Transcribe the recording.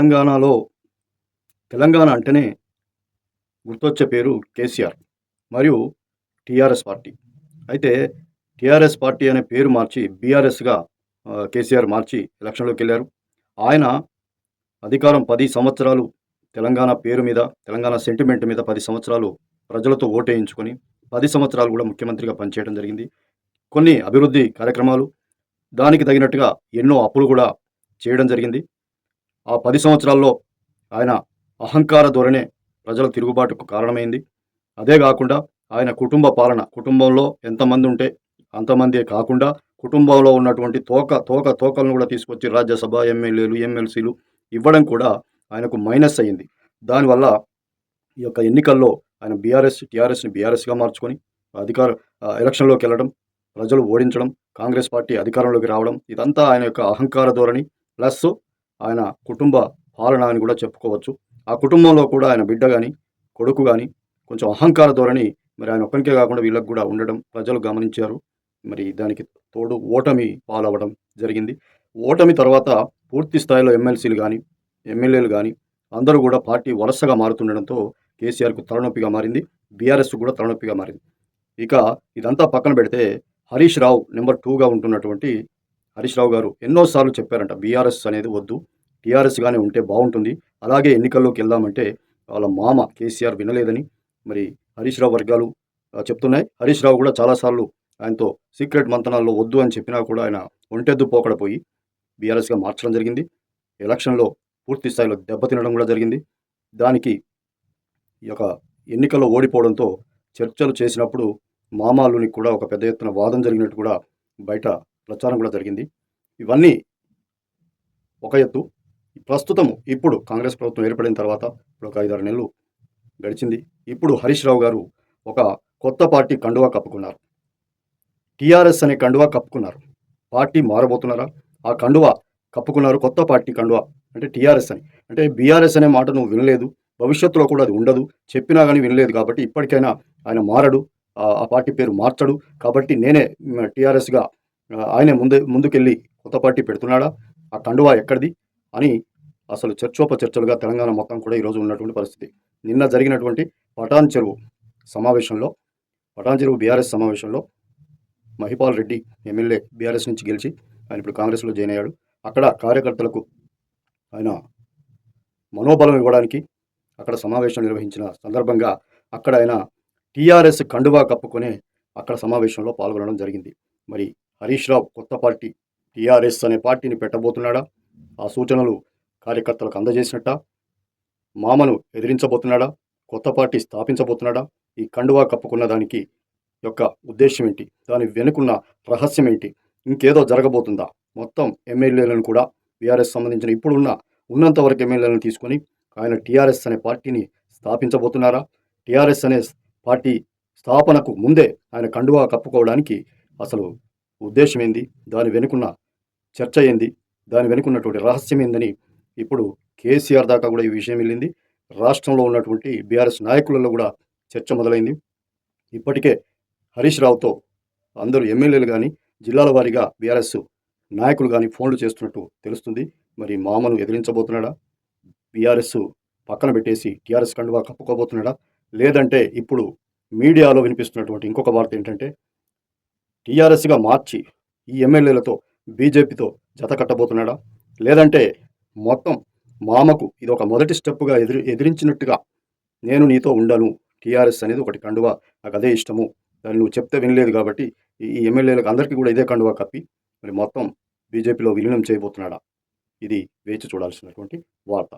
తెలంగాణలో తెలంగాణ అంటేనే గుర్తొచ్చే పేరు కేసీఆర్ మరియు టీఆర్ఎస్ పార్టీ. అయితే టీఆర్ఎస్ పార్టీ అనే పేరు మార్చి బీఆర్ఎస్గా కేసీఆర్ మార్చి ఎలక్షన్లోకి వెళ్ళారు. ఆయన అధికారం పది సంవత్సరాలు తెలంగాణ పేరు మీద తెలంగాణ సెంటిమెంట్ మీద పది సంవత్సరాలు ప్రజలతో ఓటేయించుకొని పది సంవత్సరాలు కూడా ముఖ్యమంత్రిగా పనిచేయడం జరిగింది. కొన్ని అభివృద్ధి కార్యక్రమాలు దానికి తగినట్టుగా ఎన్నో అప్పులు కూడా చేయడం జరిగింది. ఆ పది సంవత్సరాల్లో ఆయన అహంకార ధోరణే ప్రజల తిరుగుబాటుకు కారణమైంది. అదే కాకుండా ఆయన కుటుంబ పాలన కుటుంబంలో ఎంతమంది ఉంటే అంతమందే కాకుండా కుటుంబంలో ఉన్నటువంటి తోక తోక తోకలను కూడా తీసుకొచ్చి రాజ్యసభ ఎమ్మెల్యేలు ఎమ్మెల్సీలు ఇవ్వడం కూడా ఆయనకు మైనస్ అయ్యింది. దానివల్ల ఈ యొక్క ఎన్నికల్లో ఆయన బీఆర్ఎస్ టీఆర్ఎస్ని బీఆర్ఎస్గా మార్చుకొని అధికార ఎలక్షన్లోకి వెళ్ళడం ప్రజలు ఓడించడం కాంగ్రెస్ పార్టీ అధికారంలోకి రావడం ఇదంతా ఆయన యొక్క అహంకార ధోరణి. ప్లస్ ఆయన కుటుంబ పాలన అని కూడా చెప్పుకోవచ్చు. ఆ కుటుంబంలో కూడా ఆయన బిడ్డ కానీ కొడుకు కానీ కొంచెం అహంకార ధోరణి మరి ఆయన ఒక్కరికే కాకుండా వీళ్ళకి కూడా ఉండడం ప్రజలు గమనించారు. మరి దానికి తోడు ఓటమి పాలవ్వడం జరిగింది. ఓటమి తర్వాత పూర్తి స్థాయిలో ఎమ్మెల్సీలు కానీ ఎమ్మెల్యేలు కానీ అందరూ కూడా పార్టీ వలసగా మారుతుండడంతో కేసీఆర్కు తలనొప్పిగా మారింది. బీఆర్ఎస్ కూడా తలనొప్పిగా మారింది. ఇక ఇదంతా పక్కన పెడితే హరీష్ రావు నెంబర్ టూగా ఉంటున్నటువంటి హరీష్ రావు గారు ఎన్నోసార్లు చెప్పారంట బీఆర్ఎస్ అనేది వద్దు టీఆర్ఎస్గానే ఉంటే బాగుంటుంది. అలాగే ఎన్నికల్లోకి వెళ్దామంటే వాళ్ళ మామ కేసీఆర్ వినలేదని మరి హరీష్ రావు వర్గాలు చెప్తున్నాయి. హరీష్ రావు కూడా చాలాసార్లు ఆయనతో సీక్రెట్ మంతనాల్లో వద్దు అని చెప్పినా కూడా ఆయన ఒంటెద్దు పోకడ పోయి బీఆర్ఎస్గా మార్చడం జరిగింది. ఎలక్షన్లో పూర్తి స్థాయిలో దెబ్బతినడం కూడా జరిగింది. దానికి ఈ యొక్క ఎన్నికల్లో ఓడిపోవడంతో చర్చలు చేసినప్పుడు మామాలుని కూడా ఒక పెద్ద ఎత్తున వాదం జరిగినట్టు కూడా బయట ప్రచారం కూడా జరిగింది. ఇవన్నీ ఒక ఎత్తు. ప్రస్తుతం ఇప్పుడు కాంగ్రెస్ ప్రభుత్వం ఏర్పడిన తర్వాత ఇప్పుడు ఒక ఐదారు నెలలు గడిచింది. ఇప్పుడు హరీష్ రావు గారు ఒక కొత్త పార్టీ కండువా కప్పుకున్నారు. టీఆర్ఎస్ అనే కండువా కప్పుకున్నారు. పార్టీ మారబోతున్నారా? ఆ కండువా కప్పుకున్నారు కొత్త పార్టీ కండువా అంటే టీఆర్ఎస్ అని. అంటే బీఆర్ఎస్ అనే మాట నువ్వు వినలేదు. భవిష్యత్తులో కూడా అది ఉండదు. చెప్పినా కానీ వినలేదు కాబట్టి ఇప్పటికైనా ఆయన మారడు. ఆ పార్టీ పేరు మార్చడు. కాబట్టి నేనే టీఆర్ఎస్గా ఆయనే ముందే ముందుకెళ్ళి కొత్త పార్టీ పెడుతున్నాడా? ఆ కండువా ఎక్కడిది? అని అసలు చర్చోప చర్చలుగా తెలంగాణ మొత్తం కూడా ఈరోజు ఉన్నటువంటి పరిస్థితి. నిన్న జరిగినటువంటి పటాన్ చెరువు సమావేశంలో పటాన్ చెరువు బీఆర్ఎస్ సమావేశంలో మహిపాల్ రెడ్డి ఎమ్మెల్యే బీఆర్ఎస్ నుంచి గెలిచి ఆయన ఇప్పుడు కాంగ్రెస్లో జాయిన్ అయ్యాడు. అక్కడ కార్యకర్తలకు ఆయన మనోబలం ఇవ్వడానికి అక్కడ సమావేశం నిర్వహించిన సందర్భంగా అక్కడ ఆయన టీఆర్ఎస్ కండువా కప్పుకొని అక్కడ సమావేశంలో పాల్గొనడం జరిగింది. మరి హరీష్ రావు కొత్త పార్టీ టీఆర్ఎస్ అనే పార్టీని పెట్టబోతున్నాడా? ఆ సూచనలు కార్యకర్తలకు అందజేసినట్ట? మామను ఎదిరించబోతున్నాడా? కొత్త పార్టీ స్థాపించబోతున్నాడా? ఈ కండువా కప్పుకున్న దానికి యొక్క ఉద్దేశం ఏంటి దాని వెనుకున్న రహస్యం ఏంటి ఇంకేదో జరగబోతుందా? మొత్తం ఎమ్మెల్యేలను కూడా బీఆర్ఎస్ సంబంధించిన ఇప్పుడున్న ఉన్నంత వరకు ఎమ్మెల్యేలను తీసుకొని ఆయన టీఆర్ఎస్ అనే పార్టీని స్థాపించబోతున్నారా? టీఆర్ఎస్ అనే పార్టీ స్థాపనకు ముందే ఆయన కండువా కప్పుకోవడానికి అసలు ఉద్దేశం ఏంది దాని వెనుకున్న చర్చ ఏంది? దాని వెనుకున్నటువంటి రహస్యం ఏందని ఇప్పుడు కేసీఆర్ దాకా కూడా ఈ విషయం వెళ్ళింది. రాష్ట్రంలో ఉన్నటువంటి బీఆర్ఎస్ నాయకులలో కూడా చర్చ మొదలైంది. ఇప్పటికే హరీష్ రావుతో అందరూ ఎమ్మెల్యేలు కానీ జిల్లాల వారీగా బీఆర్ఎస్ నాయకులు కానీ ఫోన్లు చేస్తున్నట్టు తెలుస్తుంది. మరి మామను ఎదిరించబోతున్నాడా? బీఆర్ఎస్ పక్కన పెట్టేసి టీఆర్ఎస్ కండువా కప్పుకోబోతున్నాడా? లేదంటే ఇప్పుడు మీడియాలో వినిపిస్తున్నటువంటి ఇంకొక వార్త ఏంటంటే టీఆర్ఎస్గా మార్చి ఈ ఎమ్మెల్యేలతో బీజేపీతో జత కట్టబోతున్నాడా? లేదంటే మొత్తం మామకు ఇది ఒక మొదటి స్టెప్గా ఎదిరి ఎదిరించినట్టుగా నేను నీతో ఉండను. టీఆర్ఎస్ అనేది ఒకటి కండువా. నాకు అదే ఇష్టము. దాన్ని నువ్వు చెప్తే వినలేదు కాబట్టి ఈ ఎమ్మెల్యేలకు అందరికీ కూడా ఇదే కండువా కప్పి మరి మొత్తం బీజేపీలో విలీనం చేయబోతున్నాడా? ఇది వేచి చూడాల్సినటువంటి వార్త.